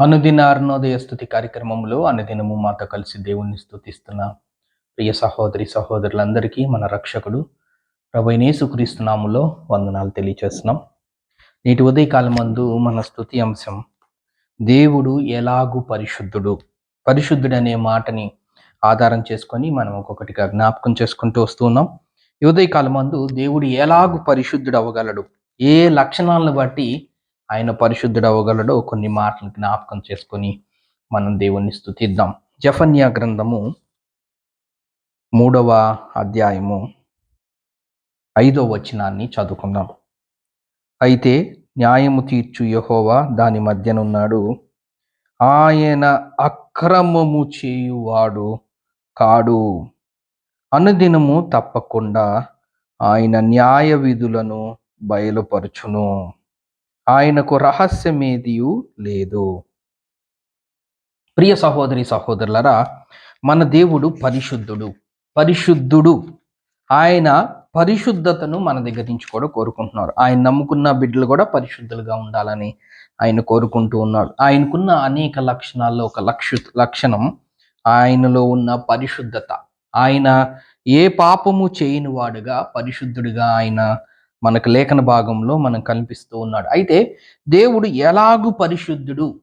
అనుదిన అరుణోదయ స్థుతి కార్యక్రమంలో అనుదినము మాతో కలిసి దేవుణ్ణి స్థుతిస్తున్న ప్రియ సహోదరి సహోదరులందరికీ మన రక్షకుడు ప్రభైనేసుక్రీస్తునాములో వందనాలు తెలియచేస్తున్నాం. నేటి ఉదయకాలం మందు మన స్థుతి అంశం దేవుడు ఎలాగు పరిశుద్ధుడు? పరిశుద్ధుడు అనే మాటని ఆధారం చేసుకొని మనం ఒక్కొక్కటిగా జ్ఞాపకం చేసుకుంటూ వస్తూ ఉన్నాం. ఈ ఉదయకాలం మందు దేవుడు ఎలాగు పరిశుద్ధుడు అవ్వగలడు? ఏ లక్షణాలను బట్టి ఆయన పరిశుద్ధుడు కొన్ని మాటలు జ్ఞాపకం చేసుకొని మనం దేవుణ్ణి స్థుతిద్దాం జఫన్యా గ్రంథము మూడవ అధ్యాయము ఐదో వచనాన్ని చదువుకుందాం. అయితే న్యాయము తీర్చు యహోవా దాని మధ్యనున్నాడు. ఆయన అక్రమము చేయువాడు కాడు. అనుదినము తప్పకుండా ఆయన న్యాయ విధులను బయలుపరచును. ఆయనకు రహస్యమేదియు లేదు. ప్రియ సహోదరి సహోదరులరా మన దేవుడు పరిశుద్ధుడు. పరిశుద్ధుడు. ఆయన పరిశుద్ధతను మన దగ్గర నుంచి కూడా కోరుకుంటున్నారు. ఆయన నమ్ముకున్న బిడ్డలు కూడా పరిశుద్ధులుగా ఉండాలని ఆయన కోరుకుంటూ ఉన్నాడు. ఆయనకున్న అనేక లక్షణాల్లో ఒక లక్ష లక్షణం ఆయనలో ఉన్న పరిశుద్ధత. ఆయన ఏ పాపము చేయని వాడుగా పరిశుద్ధుడిగా ఆయన మనకు లేఖన భాగంలో మనం కనిపిస్తూ ఉన్నాడు. అయితే దేవుడు ఎలాగు పరిశుద్ధుడు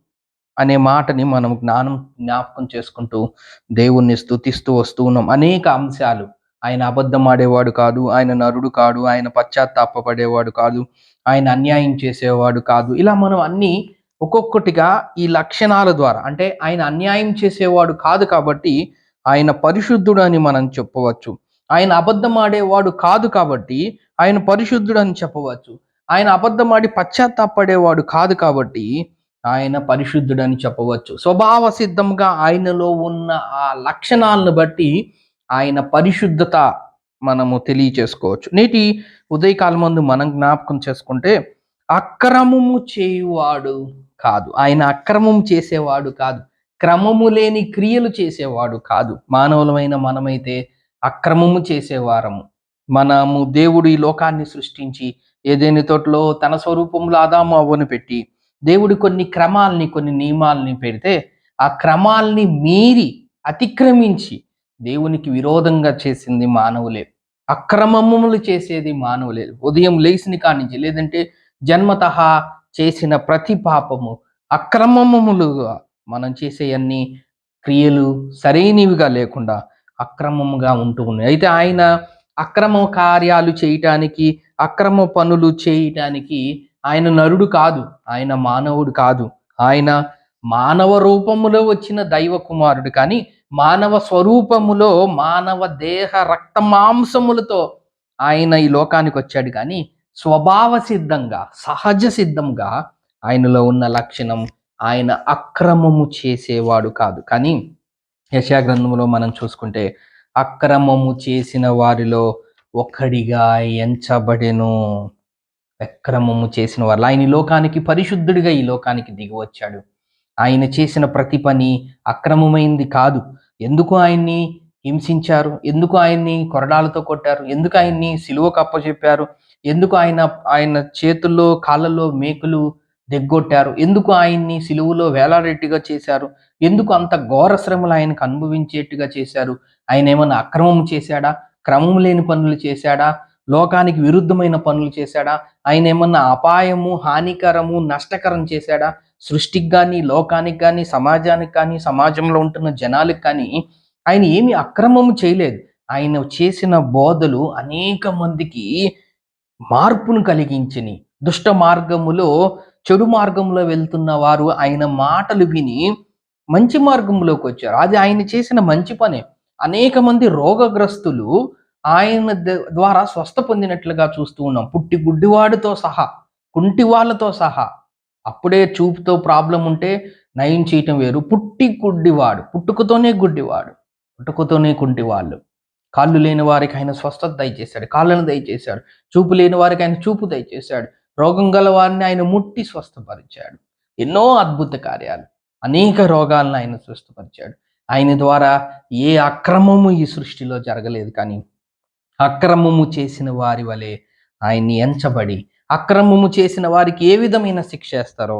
అనే మాటని మనం జ్ఞానం జ్ఞాపకం చేసుకుంటూ దేవుణ్ణి స్థుతిస్తూ వస్తూ ఉన్నాం. అనేక అంశాలు. ఆయన అబద్ధం ఆడేవాడు కాదు ఆయన నరుడు కాదు ఆయన పశ్చాత్తాపడేవాడు కాదు ఆయన అన్యాయం చేసేవాడు కాదు. ఇలా మనం అన్ని ఒక్కొక్కటిగా ఈ లక్షణాల ద్వారా అంటే ఆయన అన్యాయం చేసేవాడు కాదు కాబట్టి ఆయన పరిశుద్ధుడు అని మనం చెప్పవచ్చు. ఆయన అబద్ధం ఆడేవాడు కాదు కాబట్టి ఆయన పరిశుద్ధుడు అని చెప్పవచ్చు. ఆయన అబద్ధమాడి పశ్చాత్తాపడేవాడు కాదు కాబట్టి ఆయన పరిశుద్ధుడు అని చెప్పవచ్చు. స్వభావ సిద్ధంగా ఆయనలో ఉన్న ఆ లక్షణాలను బట్టి ఆయన పరిశుద్ధత మనము తెలియచేసుకోవచ్చు. నేటి ఉదయకాలం ముందు మనం జ్ఞాపకం చేసుకుంటే అక్రమము చేయువాడు కాదు. ఆయన అక్రమం చేసేవాడు కాదు. క్రమము లేని క్రియలు చేసేవాడు కాదు. మానవులమైన మనమైతే అక్రమము చేసేవారము. మనము దేవుడు ఈ లోకాన్ని సృష్టించి ఏదైనా తోటలో తన స్వరూపంలో ఆదాము అవ్వను పెట్టి దేవుడు కొన్ని క్రమాల్ని కొన్ని నియమాల్ని పెడితే ఆ క్రమాల్ని మీరి అతిక్రమించి దేవునికి విరోధంగా చేసింది మానవులే. అక్రమములు చేసేది మానవులే. ఉదయం లేచిన కానించి లేదంటే జన్మత చేసిన ప్రతి పాపము అక్రమములుగా మనం చేసే అన్ని క్రియలు సరైనవిగా లేకుండా అక్రమంగా ఉంటూ ఉన్నాయి. అయితే ఆయన అక్రమ కార్యాలు చేయటానికి అక్రమ పనులు చేయటానికి ఆయన నరుడు కాదు ఆయన మానవుడు కాదు. ఆయన మానవ రూపములో వచ్చిన దైవ కుమారుడు కానీ మానవ స్వరూపములో మానవ దేహ రక్త మాంసములతో ఆయన ఈ లోకానికి వచ్చాడు. కానీ స్వభావ సిద్ధంగా సహజ సిద్ధంగా ఆయనలో ఉన్న లక్షణం ఆయన అక్రమము చేసేవాడు కాదు. కానీ యశా గ్రంథంలో మనం చూసుకుంటే అక్రమము చేసిన వారిలో ఒక్కడిగా ఎంచబడెను. అక్రమము చేసిన వారు ఆయన ఈ లోకానికి పరిశుద్ధుడిగా ఈ లోకానికి దిగివచ్చాడు. ఆయన చేసిన ప్రతి పని అక్రమమైంది కాదు. ఎందుకు ఆయన్ని హింసించారు? ఎందుకు ఆయన్ని కొరడాలతో కొట్టారు? ఎందుకు ఆయన్ని సిలువకు అప్పచెప్పారు? ఎందుకు ఆయన ఆయన చేతుల్లో కాళ్ళలో మేకులు దిగ్గొట్టారు? ఎందుకు ఆయన్ని సిలువులో వేలాడేట్టుగా చేశారు? ఎందుకు అంత ఘోర శ్రమలు ఆయనకు అనుభవించేట్టుగా చేశారు? ఆయన ఏమైనా అక్రమం చేశాడా? క్రమం లేని పనులు చేశాడా? లోకానికి విరుద్ధమైన పనులు చేశాడా? ఆయన ఏమన్నా అపాయము హానికరము నష్టకరం చేశాడా? సృష్టికి కానీ లోకానికి కానీ సమాజానికి కానీ సమాజంలో ఉంటున్న జనాలకు కానీ ఆయన ఏమి అక్రమము చేయలేదు. ఆయన చేసిన బోధలు అనేక మందికి మార్పును కలిగించని. దుష్ట మార్గములో చెడు మార్గంలో వెళ్తున్న వారు ఆయన మాటలు విని మంచి మార్గంలోకి వచ్చారు. అది ఆయన చేసిన మంచి పనే. అనేక మంది రోగగ్రస్తులు ఆయన ద- ద్వారా స్వస్థ పొందినట్లుగా చూస్తూ ఉన్నాం. పుట్టి గుడ్డివాడితో సహా కుంటి వాళ్ళతో సహా. అప్పుడే చూపుతో ప్రాబ్లం ఉంటే నయం చేయటం వేరు. పుట్టి గుడ్డివాడు పుట్టుకతోనే గుడ్డివాడు పుట్టుకతోనే కుంటివాళ్ళు. కాళ్ళు లేని వారికి ఆయన స్వస్థత దయచేశాడు. కాళ్ళను దయచేశాడు. చూపు లేని వారికి ఆయన చూపు దయచేశాడు. రోగం గల వారిని ఆయన ముట్టి స్వస్థపరిచాడు. ఎన్నో అద్భుత కార్యాలు. అనేక రోగాలను ఆయన స్వస్థపరిచాడు. ఆయన ద్వారా ఏ అక్రమము ఈ సృష్టిలో జరగలేదు కానీ అక్రమము చేసిన వారి వలె ఆయన్ని ఎంచబడి అక్రమము చేసిన వారికి ఏ విధమైన శిక్ష వేస్తారో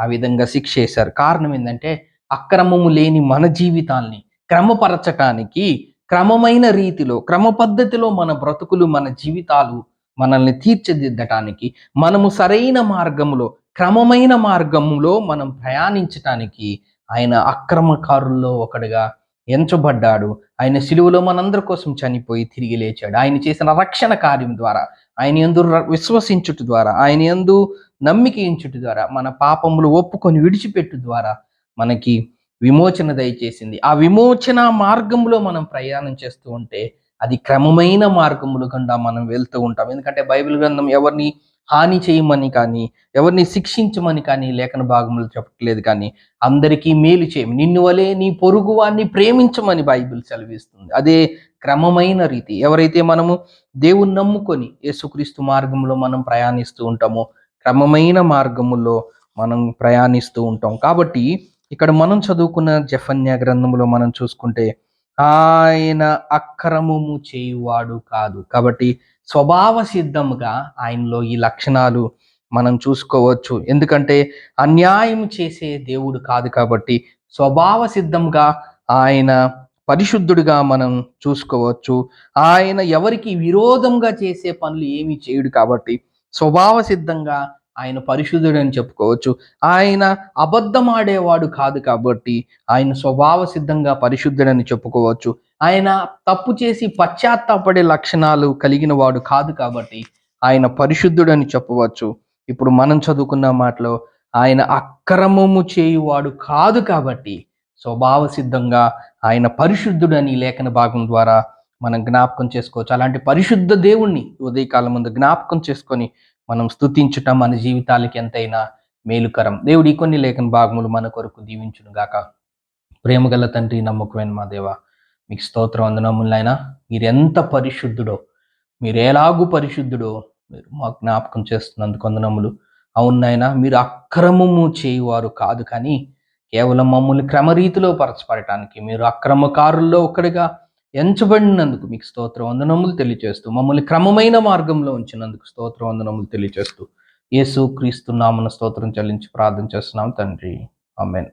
ఆ విధంగా శిక్ష వేశారు. కారణం ఏంటంటే అక్రమము లేని మన జీవితాల్ని క్రమపరచటానికి క్రమమైన రీతిలో క్రమ పద్ధతిలో మన బ్రతుకులు మన జీవితాలు మనల్ని తీర్చిదిద్దటానికి మనము సరైన మార్గములో క్రమమైన మార్గంలో మనం ప్రయాణించటానికి ఆయన అక్రమకారుల్లో ఒకడుగా ఎంచబడ్డాడు. ఆయన సిలువలో మనందరి కోసం చనిపోయి తిరిగి లేచాడు. ఆయన చేసిన రక్షణ కార్యం ద్వారా ఆయన ఎందు విశ్వసించుట ద్వారా ఆయన ఎందు నమ్మిక ఇంచుట ద్వారా మన పాపములు ఒప్పుకొని విడిచిపెట్టు ద్వారా మనకి విమోచన దయచేసింది. ఆ విమోచన మార్గంలో మనం ప్రయాణం చేస్తూ ఉంటే అది క్రమమైన మార్గములు గుండా మనం వెళ్తూ ఉంటాం. ఎందుకంటే బైబిల్ గ్రంథం ఎవరిని హాని చేయమని కానీ ఎవరిని శిక్షించమని కానీ లేఖన భాగంలో చెప్పట్లేదు కానీ అందరికీ మేలు చేయము నిన్ను వలే నీ పొరుగు వారిని ప్రేమించమని బైబిల్ సెలవిస్తుంది. అదే క్రమమైన రీతి. ఎవరైతే మనము దేవుని నమ్ముకొని యేసుక్రీస్తు మార్గంలో మనం ప్రయాణిస్తూ ఉంటామో క్రమమైన మార్గములో మనం ప్రయాణిస్తూ ఉంటాం. కాబట్టి ఇక్కడ మనం చదువుకున్న జఫన్య గ్రంథంలో మనం చూసుకుంటే ఆయన అక్రమము చేయువాడు కాదు. కాబట్టి స్వభావ సిద్ధముగా ఆయనలో ఈ లక్షణాలు మనం చూసుకోవచ్చు. ఎందుకంటే అన్యాయం చేసే దేవుడు కాదు కాబట్టి స్వభావ సిద్ధంగా ఆయన పరిశుద్ధుడిగా మనం చూసుకోవచ్చు. ఆయన ఎవరికి విరోధంగా చేసే పనులు ఏమీ చేయడు కాబట్టి స్వభావ సిద్ధంగా ఆయన పరిశుద్ధుడు అని చెప్పుకోవచ్చు. ఆయన అబద్ధం ఆడేవాడు కాదు కాబట్టి ఆయన స్వభావ సిద్ధంగా పరిశుద్ధుడని చెప్పుకోవచ్చు. ఆయన తప్పు చేసి పశ్చాత్తాపడే లక్షణాలు కలిగిన వాడు కాదు కాబట్టి ఆయన పరిశుద్ధుడని చెప్పవచ్చు. ఇప్పుడు మనం చదువుకున్న మాటలో ఆయన అక్రమము చేయువాడు కాదు కాబట్టి స్వభావ సిద్ధంగా ఆయన పరిశుద్ధుడని లేఖన భాగం ద్వారా మనం జ్ఞాపకం చేసుకోవచ్చు. అలాంటి పరిశుద్ధ దేవుణ్ణి ఉదయకాలం ముందు జ్ఞాపకం చేసుకొని మనం స్థుతించటం మన జీవితాలకి ఎంతైనా మేలుకరం. దేవుడి కొన్ని లేఖన భాగములు మన కొరకు దీవించును గాక. ప్రేమగల తండ్రి నమ్మకమైన మా దేవ మీకు స్తోత్రం వందనములైనా మీరు ఎంత పరిశుద్ధుడో మీరు ఎలాగూ పరిశుద్ధుడో మీరు మాకు జ్ఞాపకం చేస్తున్నందుకు వందనములు. అవునైనా మీరు అక్రమము చేయువారు కాదు కానీ కేవలం మమ్మల్ని క్రమరీతిలో పరచపడటానికి మీరు అక్రమకారుల్లో ఒకటిగా ఎంచబడినందుకు మీకు స్తోత్ర వందనములు తెలియజేస్తూ మమ్మల్ని క్రమమైన మార్గంలో ఉంచినందుకు స్తోత్ర వందనములు తెలియజేస్తూ యేసు క్రీస్తు నామన స్తోత్రం చెల్లించి ప్రార్థన చేస్తున్నాం తండ్రి. ఆమెన్.